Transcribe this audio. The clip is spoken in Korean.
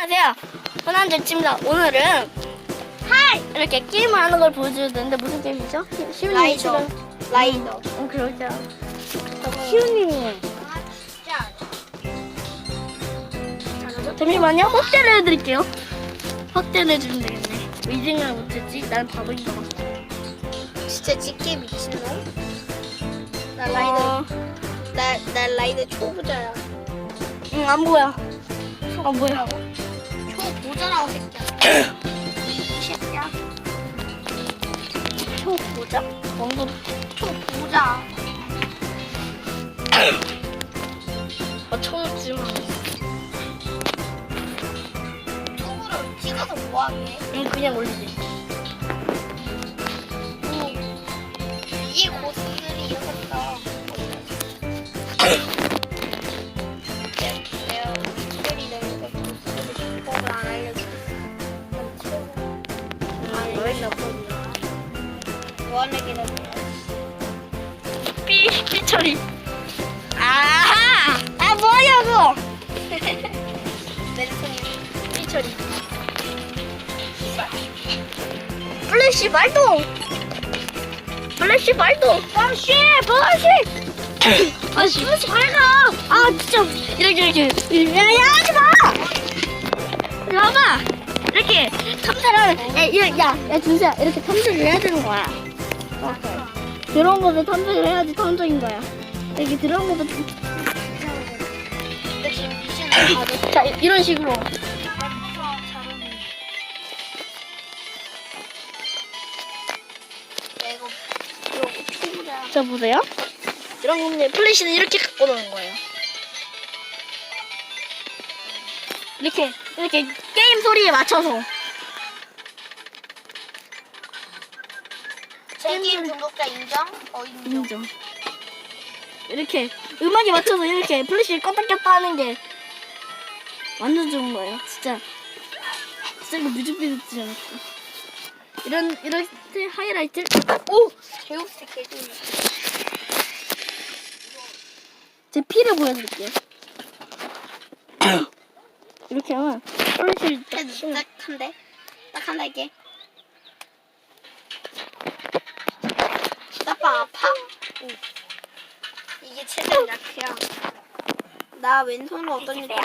안녕하세요. 호난제입니다 오늘은 하이 이렇게 게임을 하는 걸 보여줘야 되는데 무슨 게임이죠? 시우님 라이더. 라이더. 어 그러죠. 시우님이 아 진짜. 잠시만요. 확대를 해드릴게요. 확대를 해주면 되겠네. 위증을 못했지? 난 바보인 것 같아. 진짜 찍기 미친놈. 나 라이더. 나, 나 라이더 초보자야. 응, 안 보여. 안 보여. 초보자라고 새끼야. 이 새끼야. 초보자? 왕도 초보자. 맞춰놓지만. 초보를 찍어서 뭐하게? 응, 그냥 올리지. 이 고수들이 이겼 아. 무한에게는 삐, 삐처리. 아하! 아, 뭐냐고! 내 손이 삐처리. 플래시 발동! 플래시 발동! 플래시! 플래시! 아, 플래시 밝아! 아, 진짜. 이렇게, 이렇게. 야, 야, 하지 마! 와봐! 이렇게 탐사를, 야, 야, 준수야. 이렇게 탐사를 해야 되는 거야. 어. 들어온 것도 탐색을 해야지 탐색인 거야. 이렇게 들어온 것도. 자, 이- 이런 식으로. 자, 보세요. 이런 거는 플래시는 이렇게 갖고 노는 거예요. 이렇게, 이렇게 게임 소리에 맞춰서. 세계인 중독자 인정? 어 인정. 인정. 이렇게 음악에 맞춰서 이렇게 플래시를 껐다 켰다 하는 게 완전 좋은 거예요. 진짜. 진짜 이거 뮤직비디오 찍지 않았어. 이런, 이런 하이라이트를. 오! 제우스 개소리. 제 피를 보여드릴게요. 이렇게 하면 플래시를 딱 치면 딱한데? 딱한다 이게. 아빠 아파? 응. 이게 최대한 약해야. 나 왼손으로 어떤 일을